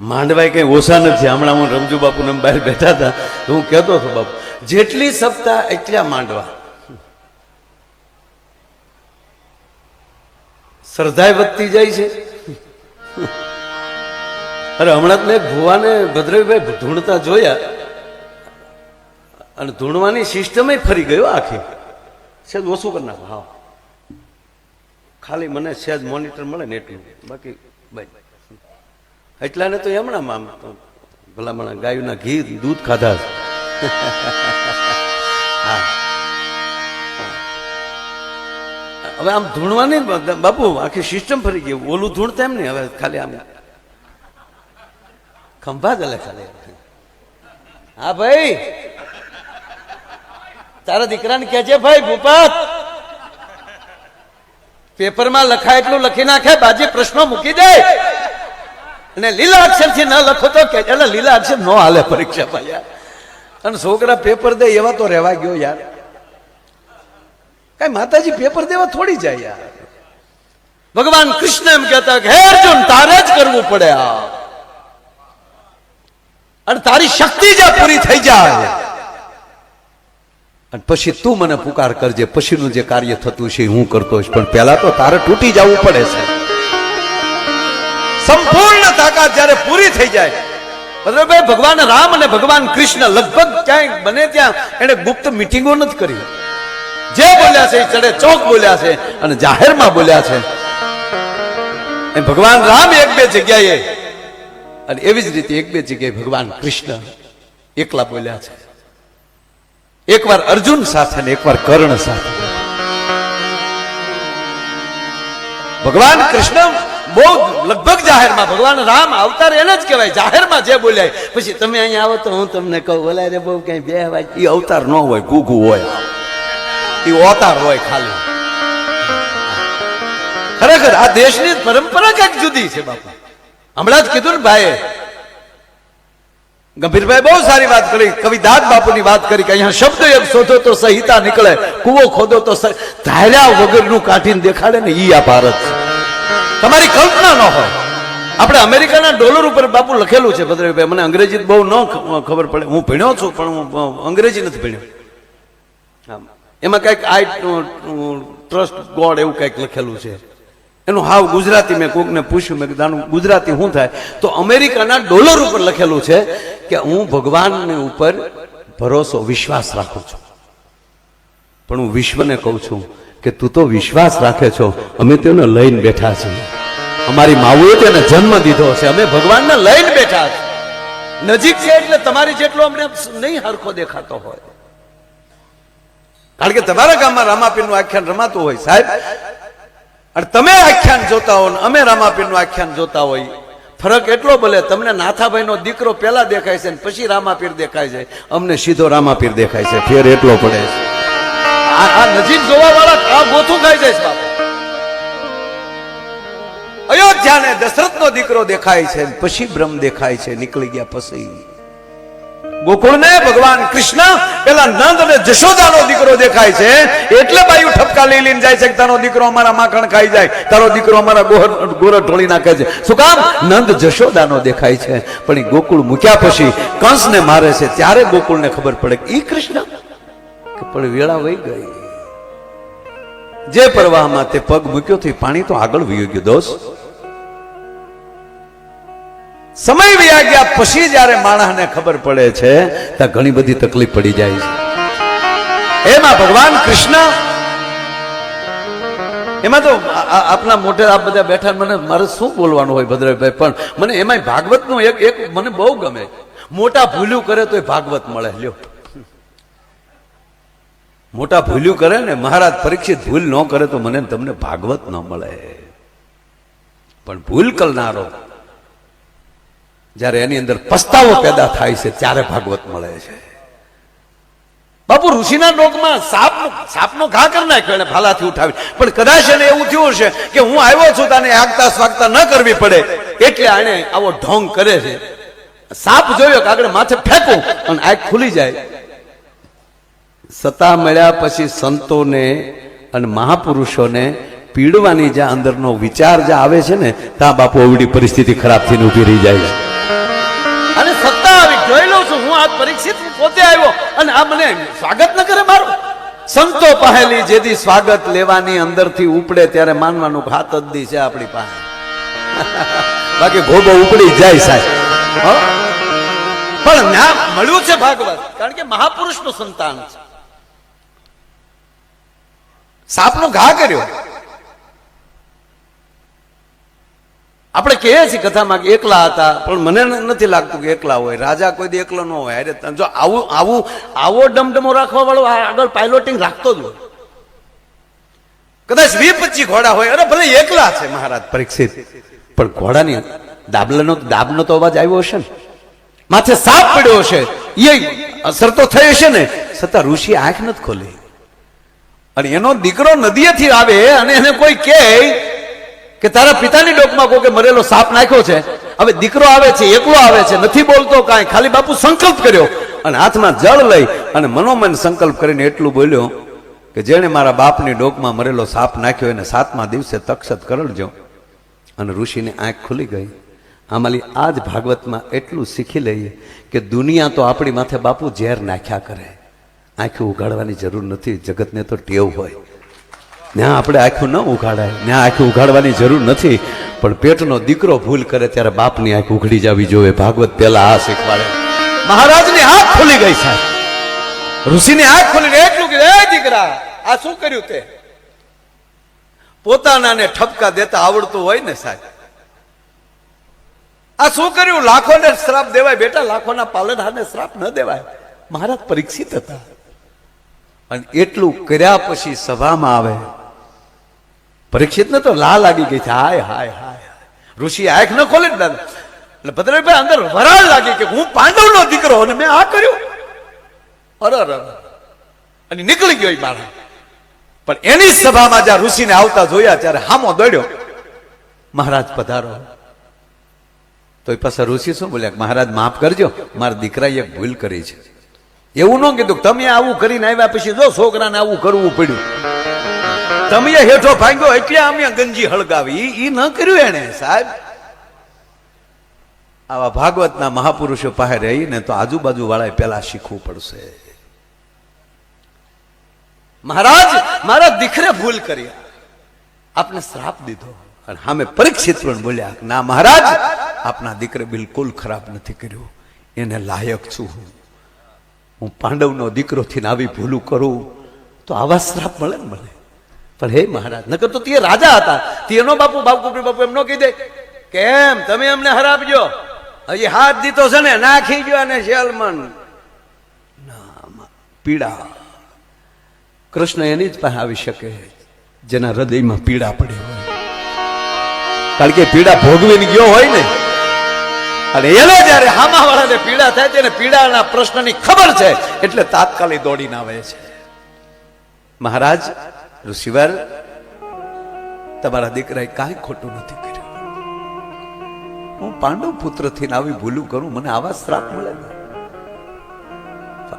માંડવાય કઈ ઓછા નથી. હમણાં હું રમજુ બાપુને બહાર બેઠા હતા. હું કહેતો હતો, બાપુ, જેટલી સપ્તાહ એટલા માંડવા. શ્રદ્ધાય વધતી જાય છે. અરે, હમણાં જ મેં ભુવાને ભદ્રવીભાઈ ધૂણતા જોયા. અને ધૂણવાની સિસ્ટમે ફરી ગયો આખી. સહેજ ઓછું કરી નાખો, હા. ખાલી મને સહેજ મોનિટર મળે ને એટલું. બાકી ભાઈ એટલાને તો એમણા આમ તો ગાયુના ઘી, દૂધ ખાધા. હવે આમ ધૂણવાની બાપુ, આખી સિસ્ટમ ફરી ગઈ. ઓલું ધૂણતા એમ નહીં, હવે ખાલી આમ ખંભા જ ખાલી. હા, ભાઈ. તારા દીકરાને કહેજે ભાઈ, ભૂપત, પેપરમાં લખાય એટલું લખી નાખે, બાજી પ્રશ્નો મૂકી દે. અને લીલા અક્ષરથી ન લખો તો કે એટલે લીલા અક્ષર ન હાલે પરીક્ષામાં યાર અને છોકરા પેપર દે એવા તો રહેવા ગયો યાર. કઈ માતાજી પેપર દેવા થોડી જાય યાર. ભગવાન કૃષ્ણ એમ કહેતા કે, હે અર્જુન, તારે જ કરવું પડે આ. અને તારી શક્તિ જ પૂરી થઈ જાય. અને પછી તું મને પુકાર કરજે. પછીનું જે કાર્ય થતું છે હું કરતો છું પણ પહેલા તો તારે તૂટી જવું પડે છે. સંપૂર્ણ તાકાત જ્યારે પૂરી થઈ જાય, ભદ્રભાઈ, ભગવાન રામ અને ભગવાન કૃષ્ણ લગભગ ક્યાંય બને ત્યાં એને ગુપ્ત મિટિંગો નથી કરી. જે બોલ્યા છે એ ચડે ચોક બોલ્યા છે અને જાહેરમાં બોલ્યા છે. ભગવાન રામ એક બે જગ્યાએ અને એવી જ રીતે એક બે જગ્યાએ ભગવાન કૃષ્ણ એકલા બોલ્યા છે. એકવાર અર્જુન સાથે ને એકવાર કર્ણ સાથે. ભગવાન કૃષ્ણ બહુ લગભગ જાહેરમાં ભગવાન રામ અવતાર એને જ કહેવાય જાહેરમાં જે બોલ્યા પછી તમે અહીંયા આવો તો હું તમને કહું બોલાય રે બહુ કઈ બે અવાજ એ અવતાર ન હોય કુકુ હોય. એ અવતાર હોય ખાલી. ખરેખર આ દેશની પરંપરા કંઈક જુદી છે બાપા. હમણાં જ કીધું ને ભાઈએ ગંભીરભાઈ બહુ સારી વાત કરી. કવિ દાદ બાપુની વાત કરી કે અહીંયા શબ્દ એક શોધો તો સંહિતા નીકળે કુવો ખોદો તો ધાર્યા વગરનું કાઢીને દેખાડે ને ઈ આ ભારત છે. તમારી કલ્પના ન હોય. આપણે અમેરિકાના ડોલર ઉપર બાપુ લખેલું છે, ભદ્રભાઈ. મને અંગ્રેજી બહુ ન ખબર પડે. હું ભણ્યો છું, પણ હું અંગ્રેજી નથી ભણ્યો. એમાં કંઈક આઈ ટ્રસ્ટ ગોડ એવું કંઈક લખેલું છે. એનું હાવ ગુજરાતી મેં કોકને પૂછ્યું. મેં કીધું ગુજરાતી શું થાય? તો અમેરિકાના ડોલર ઉપર લખેલું છે કે હું ભગવાનની ઉપર ભરોસો, વિશ્વાસ રાખું છું. પણ હું વિશ્વને કહું છું કે તું તો વિશ્વાસ રાખે છો. અમે તેને લઈને બેઠા છીએ. અમારી માવુએ તેને જન્મ દીધો છે. અમે ભગવાનને લઈને બેઠા છે નજીક છે એટલે તમારી જેટલો અમને નહીં હરખો દેખાતો હોય. કારણ કે તમારા ગામમાં રામાપીરનું આખ્યાન રમાતું હોય સાહેબ. અને તમે આખ્યાન જોતા હો ને અમે રામાપીરનું આખ્યાન જોતા હોય. ફરક એટલો ભલે તમને નાથાભાઈનો દીકરો પહેલા દેખાય છે ને પછી રામાપીર દેખાય છે. અમને સીધો રામાપીર દેખાય છે. ફેર એટલો પડે છે. આ નજીક જોવા વાળા આ ગોથું ખાઈ જાય બાપુ. અયોધ્યાને દશરથનો દીકરો દેખાય છે પછી બ્રહ્મ દેખાય છે, નીકળી ગયા પછી. ગોકુળને ભગવાન કૃષ્ણ, પેલા નંદ અને જશોદાનો દીકરો દેખાય છે, એટલે બાયુ ઠપકા લઈ લઈને જાય છે તારો દીકરો અમારા માખણ ખાઈ જાય, તારો દીકરો અમારા ગોહર ગોરર ઢોળી નાખે છે. શું કામ? નંદ જશોદાનો દેખાય છે, પણ એ ગોકુળ મૂક્યા પછી કંસને મારે છે, ત્યારે ગોકુળને ખબર પડે ઈ કૃષ્ણ કે પણ વેળા વહી ગઈ. જે પ્રવાહમાં તે પગ મૂક્યો તો પાણી તો આગળ વહી ગયું. દોસ્ત, સમય વ્યા ગયા પછી જ્યારે માણસને ખબર પડે છે, ત્યાં ઘણી બધી તકલીફ પડી જાય છે. એમાં ભગવાન કૃષ્ણ, એમાં તો આપણા મોટે આ બધા બેઠા મને, મારે શું બોલવાનું હોય ભદ્રભાઈ? પણ મને એમાં ભાગવતનું એક એક મને બહુ ગમે. મોટા ભૂલ્યું કરે તો ભાગવત મળે. લ્યો. મોટા ભૂલ્યું કરે ને, મહારાજ પરીક્ષિત ભૂલ ન કરે તો મને તમને ભાગવત ન મળે. પણ ભૂલ કરનારો, જ્યારે એની અંદર પસ્તાવો પેદા થાય છે, ત્યારે ભાગવત મળે છે. બાપુ, ઋષિના ડોકમાં સાપ સાપનો ઘા કરી નાખ્યો એને ભાલાથી ઉઠાવી. પણ કદાચ એને એવું થયું છે કે હું આવ્યો છું તને આગતા સ્વાગતા ન કરવી પડે. એટલે આને આવો ઢોંગ કરે છે. સાપ જોયો કે આગળ માથે ફેંકું અને આંખ ખુલી જાય. સત્તા મળ્યા પછી સંતોને અને મહાપુરુષોને પીડવાની જે અંદરનો વિચાર જે આવે છે ને ત્યાં બાપુ અવડી પરિસ્થિતિ ખરાબ થઈને ઊભી રહી જાય છે. મહારાજ પરીક્ષિત હું પોતે આવ્યો અને આ મને સ્વાગત ન કરે મારું. સંતો પહેલી જેથી સ્વાગત લેવાની અંદરથી ઉપડે ત્યારે માનવાનું હાથ જ દી છે આપણી પાસે. બાકી ગોબો ઉપડી જાય સાહેબ. હો? પણ ના મળ્યું છે ભાગવત કારણ કે મહાપુરુષનું સંતાન છે. સાપનો ઘા કર્યો. આપણે કહીએ છીએ કથામાં કે એકલા હતા, પણ મને નથી લાગતું કે એકલા હોય. રાજા કોઈ દી એકલો ન હોય. અરે જો આવું આવું આવો ડમડમો રાખવા વાળો આગળ પાયલોટિંગ રાખતો જ હોય. કદાચ વી પચીસ ઘોડા હોય. અરે, ભલે એકલા છે મહારાજ પરીક્ષિત, પણ ઘોડાની દાબલાનો દાબનો તો અવાજ આવ્યો હશે ને. માથે સાપ પડ્યો હશે. એ અસર તો થઈ હશે ને. છતાં ઋષિ આંખ નથી ખોલી. અને એનો દીકરો નદીએથી આવે અને એને કોઈ કહે કે તારા પિતાની ડોકમાં કોઈ મરેલો સાપ નાખ્યો છે. હવે દીકરો આવે છે, એકલો આવે છે, નથી બોલતો કાંઈ. ખાલી બાપુ સંકલ્પ કર્યો અને હાથમાં જળ લઈ અને મનોમન સંકલ્પ કરીને એટલું બોલ્યો કે જેણે મારા બાપની ડોકમાં મરેલો સાપ નાખ્યો એને સાતમા દિવસે તક્ષત કરડજો અને ઋષિની આંખ ખુલી ગઈ. આમાંલી આ જ ભાગવતમાં એટલું શીખી લઈએ કે દુનિયા તો આપણી માથે બાપુ ઝેર નાખ્યા કરે. આંખું ઉગાડવાની જરૂર નથી, જગતને તો ટેવ હોય. ત્યાં આપણે આંખું ન ઉઘાડાય ત્યાં આંખી ઉઘાડવાની જરૂર નથી, પણ પેટનો દીકરો ભૂલ કરે ત્યારે બાપની આંખ ઉઘડી જવી જોઈએ. ભાગવત પહેલા આ શીખવાડે. મહારાજની આંખ ખુલી ગઈ સાહેબ. ઋષિની આંખ ખુલી એટલું કે દીકરા, આ શું કર્યું તે? પોતાનાને ઠપકા દેતા આવડતું હોય ને સાહેબ. આ શું કર્યું? લાખોને શ્રાપ દેવાય, બેટા, લાખોના પાલનહારને શ્રાપ ન દેવાય. મહારાજ પરીક્ષિત હતા. અને એટલું કર્યા પછી સભામાં આવે. પરીક્ષિતને તો લા લાગી ગઈ છે, હાય હાય હાય ઋષિ આંખ ન ખોલે ને દાદા. એટલે ભદ્રભાઈ અંદર વરાળ લાગી કે હું પાંડવનો દીકરો અને મેં આ કર્યું. અરે અરે અરે. અને નીકળી ગયો બાળક. પણ એની સભામાં જ્યાં ઋષિને આવતા જોયા ત્યારે હામો દોડ્યો. મહારાજ પધારો. તો એ પાછા ઋષિ શું બોલ્યા મહારાજ માફ કરજો, મારા દીકરાએ ભૂલ કરી છે. એવું ન કીધું તમે આવું કરીને આવ્યા પછી જો છોકરાને આવું કરવું પડ્યું. તમે હેઠો ભાંગ્યો એટલે અમે ગંજી હળગાવી. ઈ ન કર્યું એને, સાહેબ. આવા ભાગવતના મહાપુરુષો પાસે રહીને તો આજુબાજુ વાળાએ પેલા શીખવું પડશે. મહારાજ, મારા દીકરે ભૂલ કરી. આપને શ્રાપ દીધો. અને સામે પરીક્ષિત પણ બોલ્યા ના મહારાજ, આપના દીકરે બિલકુલ ખરાબ નથી કર્યું. એને લાયક છું હું. હું પાંડવનો દીકરો થઈને આવી ભૂલું કરું, તો આવા શ્રાપ મળે ને મળે. પણ હે મહારાજ, નકર તો તે રાજા હતા. તેનો બાપુ બાપુ બાપુ એમનો કહી દે કેમ? તમે અમને હરાવજો હજી હાથ દીધો છે ને, નાખી ગયો અને શેલમન ના પીડા. કૃષ્ણ એની જ પાસે આવી શકે, જેના હૃદયમાં પીડા પડી હોય. કારણ કે પીડા ભોગવીને ગયો હોય ને અને એને જ્યારે હામાવાળાને પીડા થાય છે પીડાના પ્રશ્નની ખબર છે, એટલે તાત્કાલિક દોડીને આવે છે. મહારાજ, ઋષિવર, તમારા દીકરાએ કાંઈ ખોટું નથી કર્યું. હું પાંડવ પુત્ર આવી ભૂલું કરું, મને આવા શ્રાપ મળે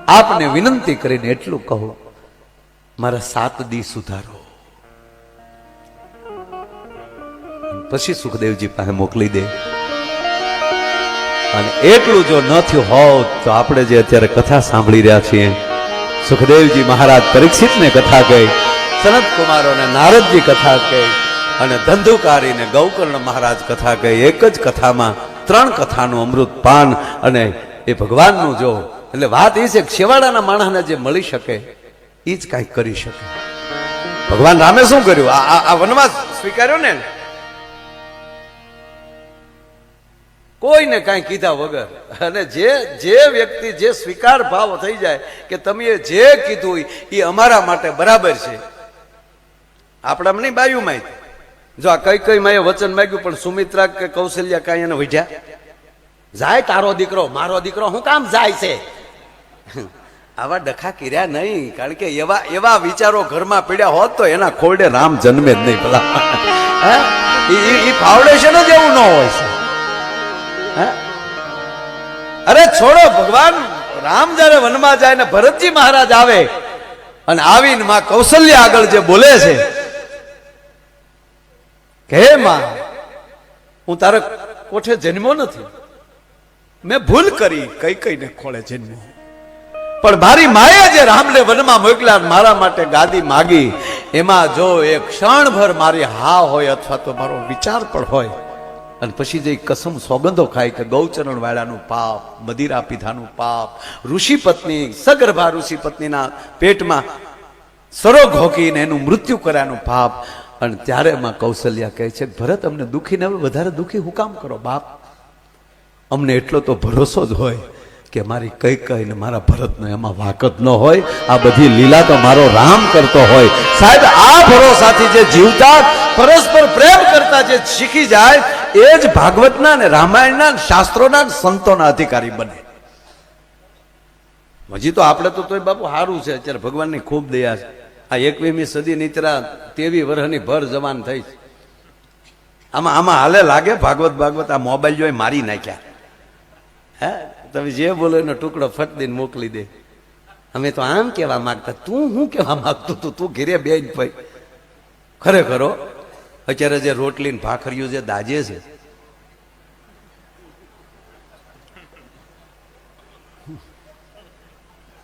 આપને વિનંતી કરીને એટલું કહો, મારા સાત દી સુધારો. પછી સુખદેવજી પાસે મોકલી દે. અને એટલું જો ન થયું હોત, તો આપણે જે અત્યારે કથા સાંભળી રહ્યા છીએ, સુખદેવજી મહારાજ પરીક્ષિતને કથા કહી સનત કુમારોને નારદજી કથા કહી, અને ધંધુકારીને ગૌકર્ણ મહારાજ કથા કહી, એક જ કથામાં ત્રણ કથાનું અમૃત પાન, અને એ ભગવાનનું જો, એટલે વાત એ છે કે છેવાડાના માણસને જે મળી શકે એ જ કાંઈક કરી શકે. ભગવાન રામે શું કર્યું? આ વનવાસ સ્વીકાર્યો ને? કોઈને કાંઈ કીધા વગર. અને જે જે વ્યક્તિ જે સ્વીકાર ભાવ થઈ જાય કે તમે જે કીધું હોય એ અમારા માટે બરાબર છે. આપણામાં નહીં બાયુમાં જો આ કઈ કઈ માએ વચન માંગ્યું, પણ સુમિત્રા કે કૌશલ્યા કાંઈ એને વઢ્યા? જાય તારો દીકરો, મારો દીકરો, હું કામ જાય છે? આવા ડખા કર્યા નહીં, કારણ કે એવા એવા વિચારો ઘરમાં પીડ્યા હોત તો એના ખોરડે રામ જન્મે જ નહીં ભલા. હે? એ ફાઉન્ડેશન જ એવું ન હોય. છે? અરે છોડો, ભગવાન. રામ જયારે વનમાં જાય ને ભરતજી મહારાજ આવે અને આવીને માં કૌશલ્ય આગળ જે બોલે છે, કે હે માં, હું તારે કોઠે જન્મો નથી? મેં ભૂલ કરી, કઈ કઈને ખોળે જન્મો. પણ મારી માએ જે રામને વનમાં મોકલ્યા મારા માટે ગાદી માગી, એમાં જો એક ક્ષણભર મારી હા હોય અથવા તો મારો વિચાર પણ હોય અને પછી જે કસમ સોગંદો ખાય કે ગૌચરણ વાળાનું પાપ મદિરા પીધાનું પાપ ઋષિ પત્ની સગર્ભા ઋષિ પત્નીના પેટમાં સરોગ હોકીને એનું મૃત્યુ કર્યાનું પાપ. અને ત્યારે એમાં કૌશલ્યા કહે છે, ભરત, અમને દુઃખી ને વધારે દુખી હું કામ કરો, બાપ? અમને એટલો તો ભરોસો જ હોય કે મારી કઈ કઈ ને મારા ભરતનો એમાં વાકત ન હોય. આ બધી લીલા તો મારો રામ કરતો હોય. સાહેબ, આ ભરોસાથી જે જીવતા પરસ્પર પ્રેમ કરતા જે શીખી જાય, એ જ ભાગવતના ને રામાયણના શાસ્ત્રોના સંતોના અધિકારી બને. હજી તો આપણે તો તોય બાપુ સારું છે, અત્યારે ભગવાનની ખૂબ દયા છે. આ એકવીમી સદી નીતરા તેવી વર્ષની ભર જવાન થઈ છે. આમાં આમાં હાલે લાગે, ભાગવત ભાગવત, આ મોબાઈલ જોઈ મારી નાખ્યા. હે, તમે જે બોલો એનો ટુકડો ફટ દઈને મોકલી દે. અમે તો આમ કહેવા માંગતા, તું હું કહેવા માગતો તું તું ઘેરે બેન ભાઈ ખરેખરો અત્યારે જે રોટલી ને ભાખરીઓ જે દાજે છે